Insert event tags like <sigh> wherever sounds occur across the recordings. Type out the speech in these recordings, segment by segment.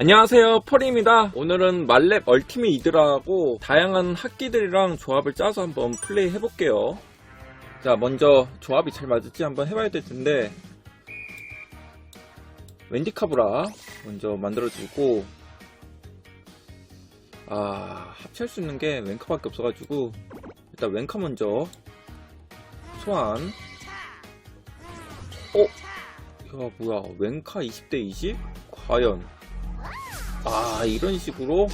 안녕하세요. 펄입니다. 오늘은 말렙 얼티밋 이드라하고 다양한 학기들이랑 조합을 짜서 한번 플레이 해볼게요. 자 먼저 조합이 잘 맞을지 한번 해봐야 될 텐데. 웬디카브라 먼저 만들어주고. 아 합치할 수 있는 게 웬카밖에 없어가지고. 일단 웬카 먼저. 소환. 어? 야 뭐야. 웬카 20대 20? 과연 아 이런 식으로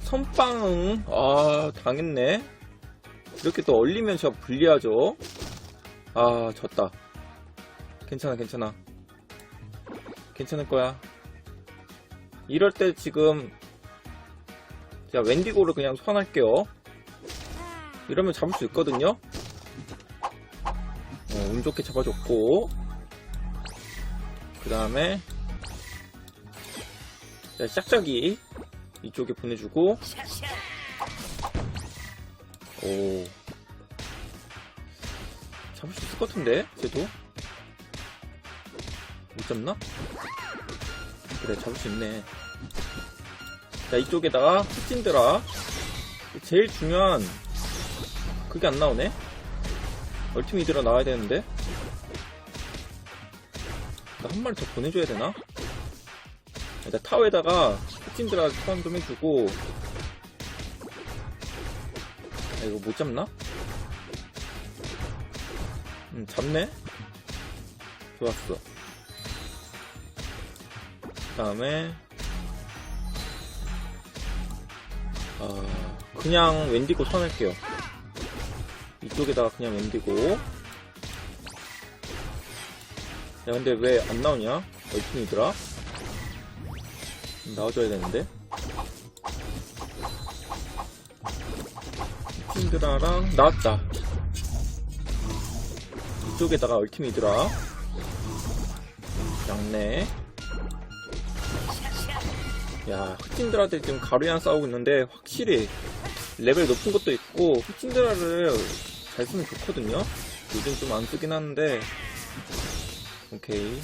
선빵 아 당했네. 이렇게 또 얼리면 진짜 불리하죠. 아 졌다. 괜찮아 괜찮아. 괜찮을 거야. 이럴 때 지금 자 웬디고를 그냥 소환할게요. 이러면 잡을 수 있거든요. 어, 운 좋게 잡아줬고. 그 다음에 자, 짝짝이 이쪽에 보내주고. 오. 잡을 수 있을 것 같은데 쟤도? 못 잡나? 그래 잡을 수 있네. 자 이쪽에다가 흑진드라 제일 중요한 그게 안 나오네? 얼티미드라 나와야 되는데? 나 한 마리 더 보내줘야 되나? 일단 타워에다가 흑진드라 소환 좀 해주고 아, 이거 못 잡나? 음 잡네? 좋았어 그 다음에 아 그냥 웬디고 소환할게요 이쪽에다가 그냥 웬디고 야 근데 왜 안 나오냐? 얼티미드라 나와줘야 되는데. 힘드라랑 나왔다. 이쪽에다가 얼티미드라. 양내. 야 흑진드라들 지금 가루랑 싸우고 있는데 확실히 레벨 높은 것도 있고 흑진드라를 잘 쓰면 좋거든요. 요즘 좀 안 쓰긴 하는데. 오케이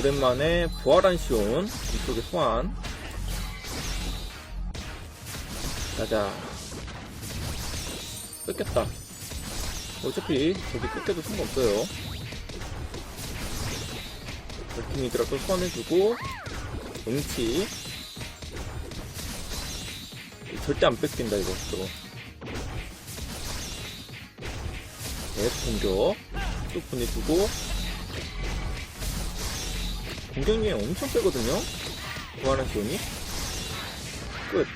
오랜만에 부활한 시온. 이쪽에 소환. 자자. 뺏겼다. 어차피 저기 뺏겨도 상관없어요. 벌팀이더라 또 소환해주고 응치 절대 안 뺏긴다 이거 저거. 계속 공격. 또 보내주고 공격력이 엄청 세거든요? 부활한 시온이? 끝.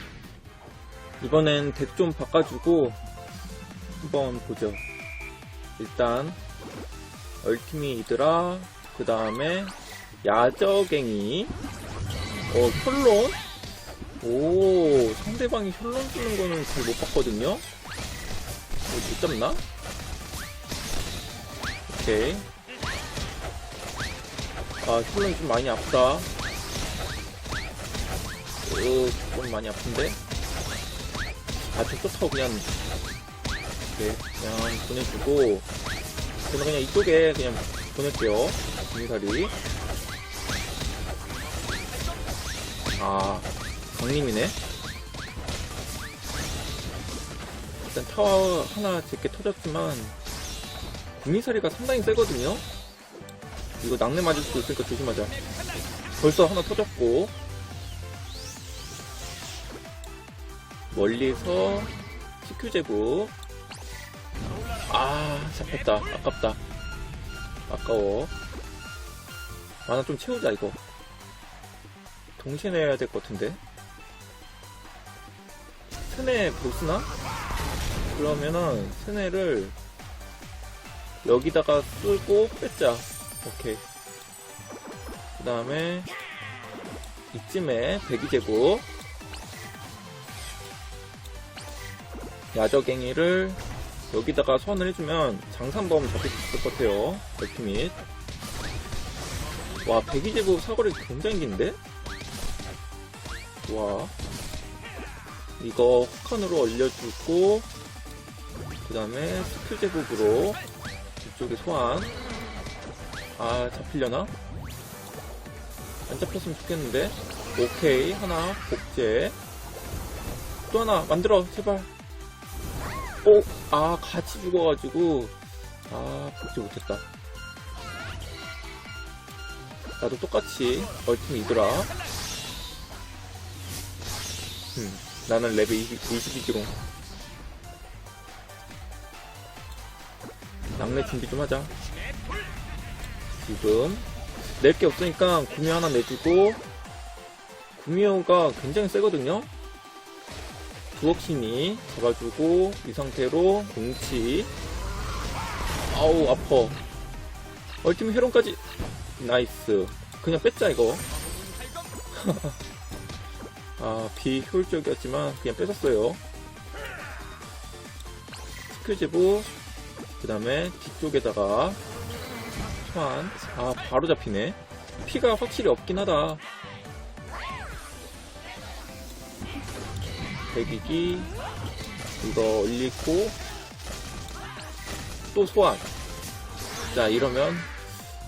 이번엔 덱 좀 바꿔주고, 한번 보죠. 일단, 얼티미 이드라, 그 다음에, 야저갱이, 어, 혈론? 오, 상대방이 혈론 쓰는 거는 잘 못 봤거든요? 어, 못 잡나? 오케이. 아, 힐러는 좀 많이 아프다. 어, 좀 많이 아픈데? 아, 저 쫓아오, 그냥. 이렇게, 그냥 보내주고, 저는 그냥 이쪽에 그냥 보낼게요. 중사리. 아, 강림이네. 일단 타워 하나 제게 터졌지만, 구미사리가 상당히 세거든요? 이거 낙뢰 맞을 수도 있으니까 조심하자. 벌써 하나 터졌고. 멀리서 CQ 제구. 아, 잡혔다. 아깝다. 아까워. 아, 나좀 채우자, 이거. 동시에 내야 될 것 같은데. 스네 보스나? 그러면은 스네를 여기다가 쓰고 뺐자. 오케이. 그 다음에 이쯤에 배기제고 야저갱이를 여기다가 선을 해주면 장산범 잡힐 수 있을 것 같아요. 얼티밋. 와, 배기제국 사거리 굉장히 긴데? 와. 이거 후칸으로 올려주고, 그 다음에 스킬 제국으로 이쪽에 소환. 아, 잡히려나? 안 잡혔으면 좋겠는데. 오케이. 하나, 복제. 또 하나, 만들어, 제발. 오, 아, 같이 죽어가지고. 아, 복제 못했다. 나도 똑같이, 얼팀 이더라. 음, 나는 레벨 20, 22기로. 낙내 준비 좀 하자. 지금. 낼게 없으니까 구미호 하나 내주고. 구미호가 굉장히 세거든요. 두억신이 잡아주고 이 상태로 웅치. 아우 아퍼. 얼티밋 헤론까지. 나이스. 그냥 뺐자 이거. <laughs> 아 비효율적이었지만 그냥 뺏었어요. 스킬 제보 그 다음에 뒤쪽에다가 소환. 아, 바로 잡히네. 피가 확실히 없긴 하다. 대기기. 이거 올리고. 또 소환. 자, 이러면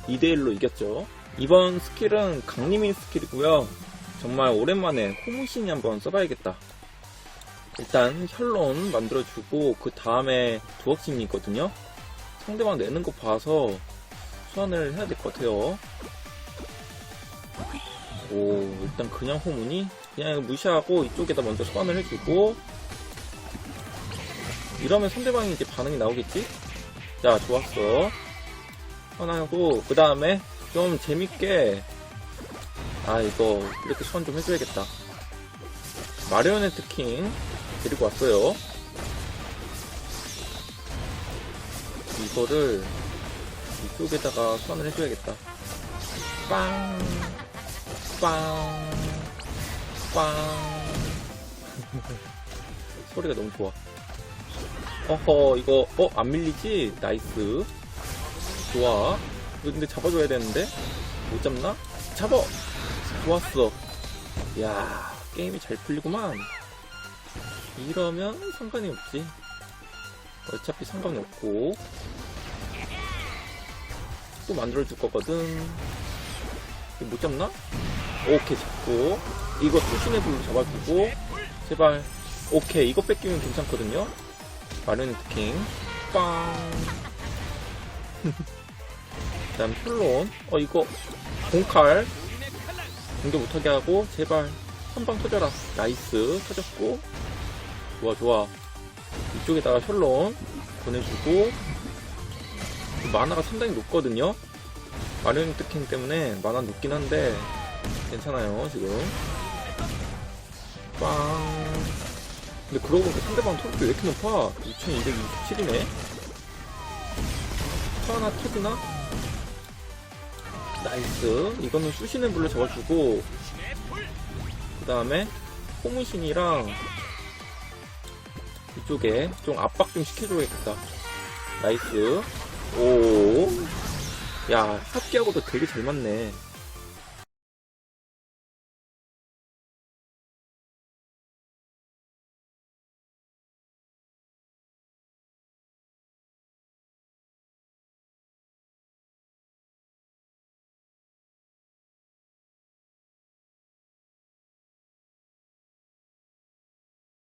2대1로 이겼죠. 이번 스킬은 강림인 스킬이고요. 정말 오랜만에 호무신이 한번 써봐야겠다. 일단 혈론 만들어주고 그 다음에 두억신이 있거든요. 상대방 내는 거 봐서 소환을 해야 될 것 같아요. 오, 일단 그냥 호문이 그냥 무시하고 이쪽에다 먼저 소환을 해주고 이러면 상대방이 이제 반응이 나오겠지? 자, 좋았어. 소환하고 그 다음에 좀 재밌게 아 이거 이렇게 소환 좀 해줘야겠다. 마리오네트 킹 데리고 왔어요. 이거를 이쪽에다가 소환을 해줘야겠다. 빵, 빵, 빵. <laughs> 소리가 너무 좋아. 어허, 이거, 어, 안 밀리지? 나이스. 좋아. 이거 근데 잡아줘야 되는데? 못 잡나? 잡아! 좋았어. 야 게임이 잘 풀리구만. 이러면 상관이 없지. 어차피 상관이 없고. 또 만들어줄 거거든. 못 잡나? 오케이, 잡고. 이거 수신의 불로 잡아주고. 제발. 오케이, 이거 뺏기면 괜찮거든요? 마리오네트 킹. 빵. 그 다음 혈론. 어, 이거. 공칼. 공격 못하게 하고, 제발. 한방 터져라. 나이스. 터졌고. 좋아, 좋아. 이쪽에다가 혈론 보내주고. 만화가 상당히 높거든요. 마리오네트 킹 때문에 만화 높긴 한데 괜찮아요 지금. 빵. 근데 그러고 보니까 상대방 토르도 왜 이렇게 높아? 2227이네. 터 하나 터지나? 나이스. 이거는 쑤시는 불로 잡아주고 그 다음에 호무신이랑 이쪽에 좀 압박 좀 시켜줘야겠다. 나이스. 오. 야, 합기하고도 되게 잘 맞네.